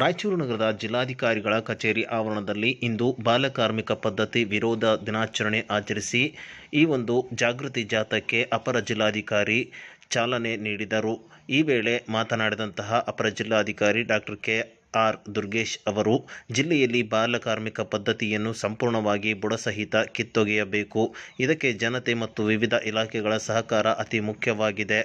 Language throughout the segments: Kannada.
ರಾಯಚೂರು ನಗರದ ಜಿಲ್ಲಾಧಿಕಾರಿಗಳ ಕಚೇರಿ ಆವರಣದಲ್ಲಿ ಇಂದು ಬಾಲಕಾರ್ಮಿಕ ಪದ್ಧತಿ ವಿರೋಧ ದಿನಾಚರಣೆ ಆಚರಿಸಿ ಈ ಒಂದು ಜಾಗೃತಿ ಜಾಥಾಕ್ಕೆ ಅಪರ ಜಿಲ್ಲಾಧಿಕಾರಿ ಚಾಲನೆ ನೀಡಿದರು. ಈ ವೇಳೆ ಮಾತನಾಡಿದಂತಹ ಅಪರ ಜಿಲ್ಲಾಧಿಕಾರಿ ಡಾಕ್ಟರ್ ಕೆ ಆರ್ ದುರ್ಗೇಶ್ ಅವರು, ಜಿಲ್ಲೆಯಲ್ಲಿ ಬಾಲಕಾರ್ಮಿಕ ಪದ್ಧತಿಯನ್ನು ಸಂಪೂರ್ಣವಾಗಿ ಬುಡಸಹಿತ ಕಿತ್ತೊಗೆಯಬೇಕು. ಇದಕ್ಕೆ ಜನತೆ ಮತ್ತು ವಿವಿಧ ಇಲಾಖೆಗಳ ಸಹಕಾರ ಅತಿ ಮುಖ್ಯವಾಗಿದೆ.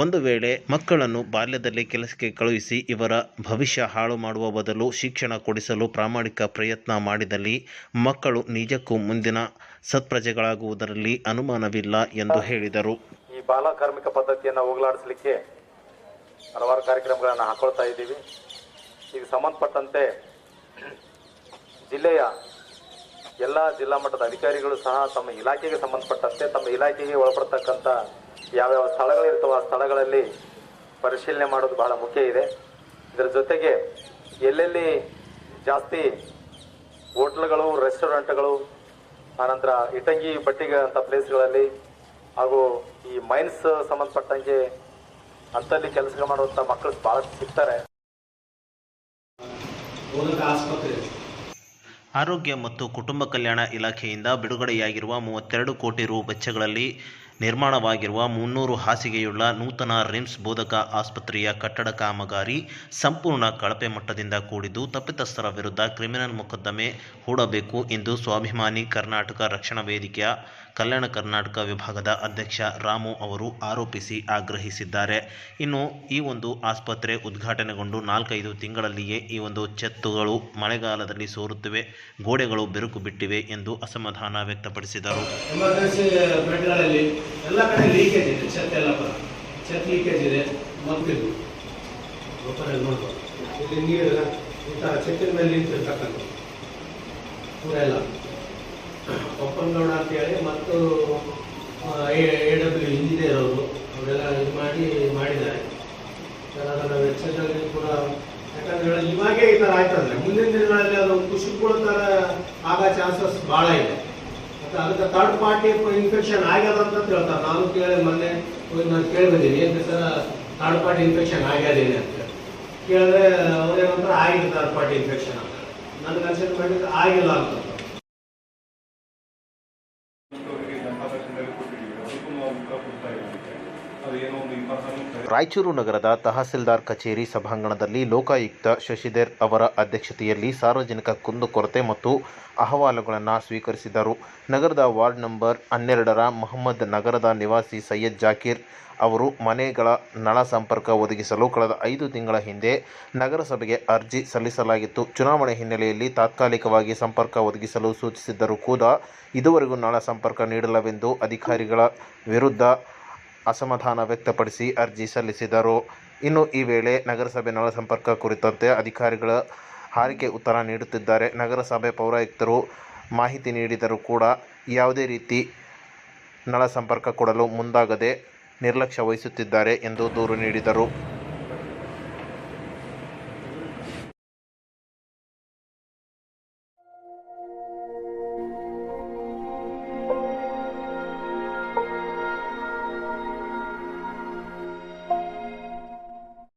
ಒಂದು ವೇಳೆ ಮಕ್ಕಳನ್ನು ಬಾಲ್ಯದಲ್ಲಿ ಕೆಲಸಕ್ಕೆ ಕಳುಹಿಸಿ ಇವರ ಭವಿಷ್ಯ ಹಾಳು ಮಾಡುವ ಬದಲು ಶಿಕ್ಷಣ ಕೊಡಿಸಲು ಪ್ರಾಮಾಣಿಕ ಪ್ರಯತ್ನ ಮಾಡಿದಲ್ಲಿ ಮಕ್ಕಳು ನಿಜಕ್ಕೂ ಮುಂದಿನ ಸತ್ಪ್ರಜೆಗಳಾಗುವುದರಲ್ಲಿ ಅನುಮಾನವಿಲ್ಲ ಎಂದು ಹೇಳಿದರು. ಈ ಬಾಲ ಕಾರ್ಮಿಕ ಪದ್ಧತಿಯನ್ನು ಹೋಗಲಾಡಿಸಲಿಕ್ಕೆ ಹಲವಾರು ಕಾರ್ಯಕ್ರಮಗಳನ್ನು ಹಾಕೊಳ್ತಾ ಇದ್ದೀವಿ. ಈಗ ಸಂಬಂಧಪಟ್ಟಂತೆ ಜಿಲ್ಲೆಯ ಎಲ್ಲ ಜಿಲ್ಲಾ ಮಟ್ಟದ ಅಧಿಕಾರಿಗಳು ಸಹ ತಮ್ಮ ಇಲಾಖೆಗೆ ಸಂಬಂಧಪಟ್ಟಂತೆ ತಮ್ಮ ಇಲಾಖೆಗೆ ಒಳಪಡ್ತಕ್ಕಂಥ ಯಾವ್ಯಾವ ಸ್ಥಳಗಳಿರ್ತವೆ ಆ ಸ್ಥಳಗಳಲ್ಲಿ ಪರಿಶೀಲನೆ ಮಾಡೋದು ಬಹಳ ಮುಖ್ಯ ಇದೆ. ಇದರ ಜೊತೆಗೆ ಎಲ್ಲೆಲ್ಲಿ ಜಾಸ್ತಿ ಹೋಟ್ಲ್ಗಳು ರೆಸ್ಟೋರೆಂಟ್ಗಳು ಆನಂತರ ಇಟಂಗಿ ಬಟ್ಟಿಗೆ ಅಂತ ಪ್ಲೇಸ್ಗಳಲ್ಲಿ ಹಾಗೂ ಈ ಮೈನ್ಸ್ ಸಂಬಂಧಪಟ್ಟಂಗೆ ಅಂತಲ್ಲಿ ಕೆಲಸ ಮಾಡುವಂಥ ಮಕ್ಕಳು ಭಾಳ ಸಿಗ್ತಾರೆ. ಆರೋಗ್ಯ ಮತ್ತು ಕುಟುಂಬ ಕಲ್ಯಾಣ ಇಲಾಖೆಯಿಂದ ಬಿಡುಗಡೆಯಾಗಿರುವ ಮೂವತ್ತೆರಡು ಕೋಟಿ ರು ವೆಚ್ಚಗಳಲ್ಲಿ ನಿರ್ಮಾಣವಾಗಿರುವ ಮುನ್ನೂರು ಹಾಸಿಗೆಯುಳ್ಳ ನೂತನ ರಿಮ್ಸ್ ಬೋಧಕ ಆಸ್ಪತ್ರೆಯ ಕಟ್ಟಡ ಕಾಮಗಾರಿ ಸಂಪೂರ್ಣ ಕಳಪೆ ಮಟ್ಟದಿಂದ ಕೂಡಿದ್ದು ತಪ್ಪಿತಸ್ಥರ ವಿರುದ್ಧ ಕ್ರಿಮಿನಲ್ ಮೊಕದ್ದಮೆ ಹೂಡಬೇಕು ಎಂದು ಸ್ವಾಭಿಮಾನಿ ಕರ್ನಾಟಕ ರಕ್ಷಣಾ ವೇದಿಕೆಯ ಕಲ್ಯಾಣ ಕರ್ನಾಟಕ ವಿಭಾಗದ ಅಧ್ಯಕ್ಷ ರಾಮು ಅವರು ಆರೋಪಿಸಿ ಆಗ್ರಹಿಸಿದ್ದಾರೆ. ಇನ್ನು ಈ ಒಂದು ಆಸ್ಪತ್ರೆ ಉದ್ಘಾಟನೆಗೊಂಡು ನಾಲ್ಕೈದು ತಿಂಗಳಲ್ಲಿಯೇ ಈ ಒಂದು ಚೆತ್ತುಗಳು ಮಳೆಗಾಲದಲ್ಲಿ ಸೋರುತ್ತಿವೆ ಗೋಡೆಗಳು ಬೆರುಕು ಬಿಟ್ಟಿವೆ ಎಂದು ಅಸಮಾಧಾನ ವ್ಯಕ್ತಪಡಿಸಿದರು. ಎಲ್ಲ ಕಡೆ ಲೀಕೇಜ್ ಇದೆ ಛತ್ ಎಲ್ಲ ಬರ ಛತ್ ಲೀಕೇಜ್ ಇದೆ ಮಗ್ಗಿದ್ದು ಗೊಬ್ಬರ ನೋಡ್ಬೋದು. ಇಲ್ಲಿ ನೀರೆಲ್ಲ ಇಂಥ ಛತ್ತಿನ ಮೇಲೆ ನಿಂತಿರ್ತಕ್ಕಂಥ ಪೂರ ಎಲ್ಲ. ಒಪ್ಪಂಗೌಡ ಅಂತೇಳಿ ಮತ್ತು ಎ ಡಬ್ಲ್ಯೂ ಇಂಜಿನಿಯರ್ ಅವರು, ಅವರೆಲ್ಲ ಇದು ಮಾಡಿ, ಮಾಡಿದ್ದಾರೆ. ಅದರ ವೆಚ್ಚದಲ್ಲಿ ಕೂಡ, ಯಾಕಂದ್ರೆ ಇವಾಗೇ ಈ ಥರ ಆಯ್ತಂದ್ರೆ, ಮುಂದಿನ ದಿನಗಳಲ್ಲಿ ಅದು ಖುಷಿ ಥರ ಆಗೋ ಚಾನ್ಸಸ್ ಭಾಳ ಇದೆ. ಮತ್ತು ಅದಕ್ಕೆ ಥರ್ಡ್ ಪಾರ್ಟಿ ಇನ್ಫೆಕ್ಷನ್ ಆಗ್ಯದ ಅಂತ ಹೇಳ್ತಾರೆ. ನಾನು ಕೇಳಿ ಮೊನ್ನೆ ನಾನು ಕೇಳಿ ಬಂದೀನಿ ಏನು ಸರ್ ಥರ್ಡ್ ಪಾರ್ಟಿ ಇನ್ಫೆಕ್ಷನ್ ಆಗ್ಯಾದೇನೆ ಅಂತ ಕೇಳಿದ್ರೆ ಅವ್ರೇನಂದ್ರೆ ಆಗಿದೆ ಥರ್ಡ್ ಪಾರ್ಟಿ ಇನ್ಫೆಕ್ಷನ್ ಅಂತ. ನನಗೆ ಅನ್ಸಿದ್ ಮಾಡಿದ್ರೆ ಆಗಿಲ್ಲ ಅಂತ. ಅವರಿಗೆ ಜನತಾದರ್ಶನದಲ್ಲಿ ಕೊಟ್ಟಿದ್ದೀವಿ ಅದಕ್ಕೂ ನಾವು ಉತ್ತರ ಕೊಡ್ತಾ ಇದ್ದೀವಿ ಅದು ಏನೋ ಒಂದು ಇಪ್ಪತ್ತನ್ನು ರಾಯಚೂರು ನಗರದ ತಹಸೀಲ್ದಾರ್ ಕಚೇರಿ ಸಭಾಂಗಣದಲ್ಲಿ ಲೋಕಾಯುಕ್ತ ಶಶಿಧರ್ ಅವರ ಅಧ್ಯಕ್ಷತೆಯಲ್ಲಿ ಸಾರ್ವಜನಿಕ ಕುಂದುಕೊರತೆ ಮತ್ತು ಅಹವಾಲುಗಳನ್ನು ಸ್ವೀಕರಿಸಿದರು. ನಗರದ ವಾರ್ಡ್ ನಂಬರ್ ಹನ್ನೆರಡರ ಮೊಹಮ್ಮದ್ ನಗರದ ನಿವಾಸಿ ಸೈಯದ್ ಜಾಕೀರ್ ಅವರು ಮನೆಗಳ ನಳ ಸಂಪರ್ಕ ಒದಗಿಸಲು ಕಳೆದ ಐದು ತಿಂಗಳ ಹಿಂದೆ ನಗರಸಭೆಗೆ ಅರ್ಜಿ ಸಲ್ಲಿಸಲಾಗಿತ್ತು. ಚುನಾವಣೆ ಹಿನ್ನೆಲೆಯಲ್ಲಿ ತಾತ್ಕಾಲಿಕವಾಗಿ ಸಂಪರ್ಕ ಒದಗಿಸಲು ಸೂಚಿಸಿದ್ದರೂ ಕೂಡ ಇದುವರೆಗೂ ನಳ ಸಂಪರ್ಕ ನೀಡಲವೆಂದು ಅಧಿಕಾರಿಗಳ ವಿರುದ್ಧ ಅಸಮಾಧಾನ ವ್ಯಕ್ತಪಡಿಸಿ ಅರ್ಜಿ ಸಲ್ಲಿಸಿದರು. ಇನ್ನು ಈ ವೇಳೆ ನಗರಸಭೆ ನಳ ಸಂಪರ್ಕ ಕುರಿತಂತೆ ಅಧಿಕಾರಿಗಳ ಹಾರಿಕೆ ಉತ್ತರ ನೀಡುತ್ತಿದ್ದಾರೆ. ನಗರಸಭೆ ಪೌರಾಯುಕ್ತರು ಮಾಹಿತಿ ನೀಡಿದರೂ ಕೂಡ ಯಾವುದೇ ರೀತಿ ನಳ ಸಂಪರ್ಕ ಕೊಡಲು ಮುಂದಾಗದೆ ನಿರ್ಲಕ್ಷ್ಯ ವಹಿಸುತ್ತಿದ್ದಾರೆ ಎಂದು ದೂರು ನೀಡಿದರು.